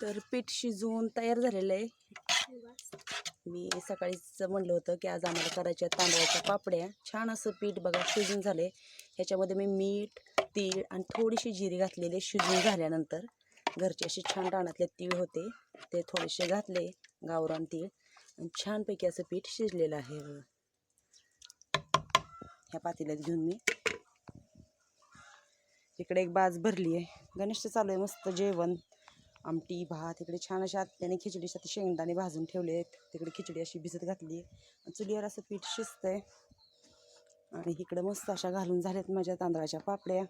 तर पीठ शिजवून तयार झालेलं आहे. मी सकाळीच म्हणलं होतं की आज आम्हाला करायच्या तांदळाच्या पापड्या. छान असं पीठ बघा शिजून झाले ह्याच्यामध्ये मी मीठ तीळ आणि थोडीशी जिरी घातलेली शिजून झाल्यानंतर. घरचे असे छान रानातले तीळ होते ते थोडेसे घातले गावरान तीळ. आणि छानपैकी असं पीठ शिजलेलं आहे. ह्या पातेल्यात घेऊन मी इकडे एक बाज भरली आहे. गणेशचं चालू आहे मस्त जेवण. आमटी भात इकडे छान अशा आत्याने खिचडीसाठी शेंगदाणे भाजून ठेवले आहेत तिकडे खिचडी अशी भिजत घातली. आहे चुलीवर असं पीठ शिजतंय. आणि इकडं मस्त अशा घालून झाल्यात माझ्या तांदळाच्या पापड्या.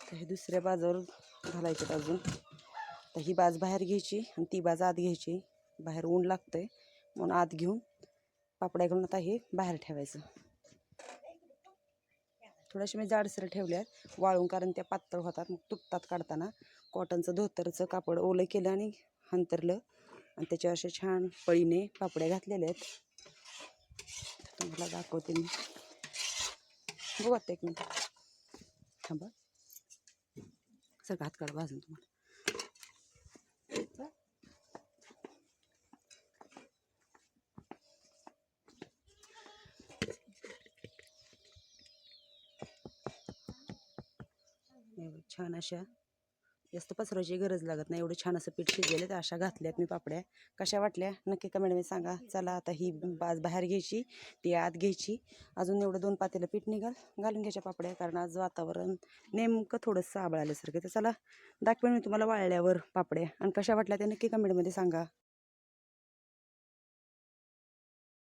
तर हे दुसऱ्या बाजावर घालायच्यात अजून. तर ही बाज बाहेर घ्यायची आणि ती बाज आत घ्यायची. बाहेर ऊन लागतंय म्हणून आत घेऊन पापड्या घालून आता हे बाहेर ठेवायचं. थोड्याशा मी जाडसर ठेवल्यात वाळून कारण त्या पातळ होतात मग तुटतात काढताना. कॉटनचं धोतरचं कापड ओलं केलं आणि हंतरलं. आणि त्याच्यावर असे छान पळीने पापड्या घातलेल्या आहेत. तुम्हाला दाखवते मी. बघू आता एक मिनिट. थांबा. सगळं हात काढ भाजून तुम्हाला. छान अशा जास्त पसरायची गरज लागत नाही. एवढं छान असं पीठ शिजलेलं तर अशा घातल्यात मी पापड्या. कशा वाटल्या? नक्की कमेंटमध्ये सांगा. चला आता ही बाज बाहेर घ्यायची ती आत घ्यायची. अजून एवढं दोन पातेलं पीठ निघाल. घालून घ्यायच्या पापड्या कारण आज वातावरण नेमकं थोडंसं आबळाल्यासारखं तर चला दाखवेन मी तुम्हाला वाळल्यावर पापड्या. आणि कशा वाटल्या ते नक्की कमेंटमध्ये सांगा.